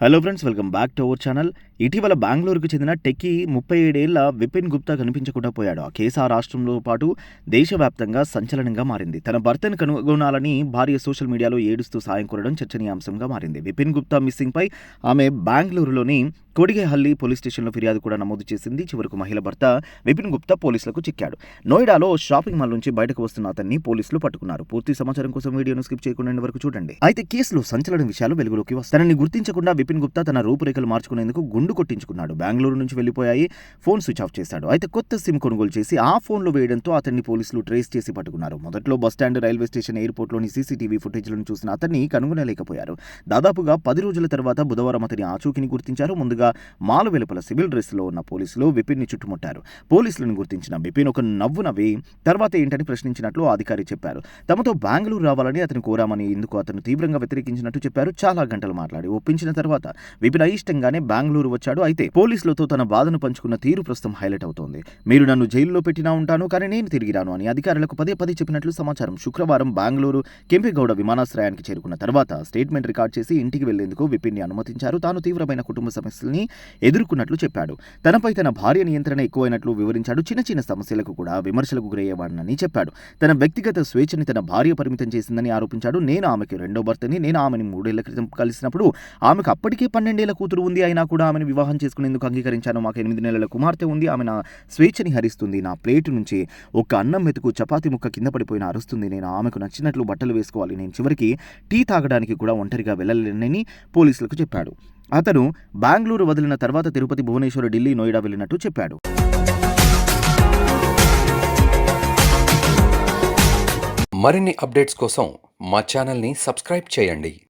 Hello friends welcome back to our channel ఇటీవల బెంగళూరుకు చెందిన టెక్కీ ముప్పై ఏడేళ్ళ విపిన్ గుప్తా కనిపించకుండా పోయాడు. ఆ కేసు ఆ రాష్ట్రంలో పాటు దేశవ్యాప్తంగా సంచలనంగా మారింది. తన భర్తను కనుగొనాలని భార్య సోషల్ మీడియాలో ఏడుస్తూ సాయం కోరడం చర్చనీయాంశంగా మారింది. విపిన్ గుప్తా మిస్సింగ్ పై ఆమె బెంగళూరులోని కొడిగేహల్లి పోలీస్ స్టేషన్లో ఫిర్యాదు కూడా నమోదు చేసింది. చివరకు మహిళ భర్త విపిన్ గుప్తా పోలీసులకు చిక్కాడు. నోయిడాలో షాపింగ్ మాల్ నుంచి బయటకు వస్తున్న అతన్ని పోలీసులు పట్టుకున్నారు. పూర్తి సమాచారం కోసం వీడియోను స్కిప్ చేయకుండా వరకు చూడండి. అయితే కేసులో సంచలన విషయాలు వెలుగులోకి వస్తాయి. తనని గుర్తించకుండా విపిన్ గుప్తా తన రూపురేఖలు మార్చుకునేందుకు గుండు కొట్టించుకున్నాడు. బెంగళూరు నుంచి వెళ్ళిపోయాయి. ఫోన్ స్విచ్ ఆఫ్ చేశాడు. అయితే కొత్త సిమ్ కొనుగోలు చేసి ఆ ఫోన్లో వేయడంతో అతన్ని పోలీసులు ట్రేస్ చేసి పట్టుకున్నారు. మొదట్లో బస్టాండ్ రైల్వే స్టేషన్ ఎయిర్పోర్ట్లోని సీసీటీవీ ఫుటేజ్లను చూసిన అతన్ని కనుగొనలేకపోయారు. దాదాపుగా పది రోజుల తర్వాత బుధవారం అతని ఆచూకీని గుర్తించారు. ముందుగా మాల వెలుపల సివిల్ డ్రెస్లో ఉన్న పోలీసులు విపిన్ని చుట్టుముట్టారు. పోలీసులను గుర్తించిన విపిన్ ఒక నవ్వు నవ్వి తర్వాత ఏంటని ప్రశ్నించినట్లు అధికారి చెప్పారు. తమతో బెంగళూరు రావాలని అతను కోరామని ఇందుకు అతను తీవ్రంగా వ్యతిరేకించినట్టు చెప్పారు. చాలా గంటలు మాట్లాడి ఒప్పించిన తర్వాత విపిన్ అయిష్టంగానే బెంగళూరు వచ్చాడు. అయితే పోలీసులతో తన బాధను పంచుకున్న తీరు ప్రస్తుతం హైలైట్ అవుతోంది. మీరు నన్ను జైల్లో పెట్టినా ఉంటాను కానీ నేను తిరిగి రాను అని అధికారులకు పదే పదే చెప్పినట్లు సమాచారం. శుక్రవారం బెంగళూరు కెంపేగౌడ విమానాశ్రయానికి చేరుకున్న తర్వాత స్టేట్మెంట్ రికార్డ్ చేసి ఇంటికి వెళ్ళేందుకు విపిన్ని అనుమతించారు. తాను తీవ్రమైన కుటుంబ సమస్యల్ని ఎదుర్కొన్నట్లు చెప్పాడు. తనపై తన భార్య నియంత్రణ ఎక్కువైనట్లు వివరించాడు. చిన్న చిన్న సమస్యలకు కూడా విమర్శలకు గురయ్యేవాడినని చెప్పాడు. తన వ్యక్తిగత స్వేచ్ఛని తన భార్య పరిమితం చేసిందని ఆరోపించాడు. నేను ఆమెకి రెండో భర్తని నేను ఆమెని మూడేళ్ళ క్రితం కలిసినప్పుడు ఆమెకు అప్పటికే పన్నెండేళ్ళ కూతురు ఉంది అయినా కూడా ఆమెను వివాహం చేసుకునేందుకు అంగీకరించాను. మాకు ఎనిమిది నెలల కుమార్తె ఉంది. ఆమె నా స్వేచ్ఛని హరిస్తుంది. నా ప్లేటు నుంచి ఒక అన్నం మెతుకు చపాతి ముక్క కింద పడిపోయిన అరుస్తుంది. నేను ఆమెకు నచ్చినట్లు బట్టలు వేసుకోవాలి. నేను చివరికి టీ తాగడానికి కూడా ఒంటరిగా వెళ్ళలేనని పోలీసులకు చెప్పాడు. అతను బెంగళూరు వదిలిన తర్వాత తిరుపతి భువనేశ్వర్ ఢిల్లీ నోయిడా వెళ్ళినట్టు చెప్పాడు. మరిన్ని అప్డేట్స్ కోసం మా ఛానల్ని సబ్స్క్రైబ్ చేయండి.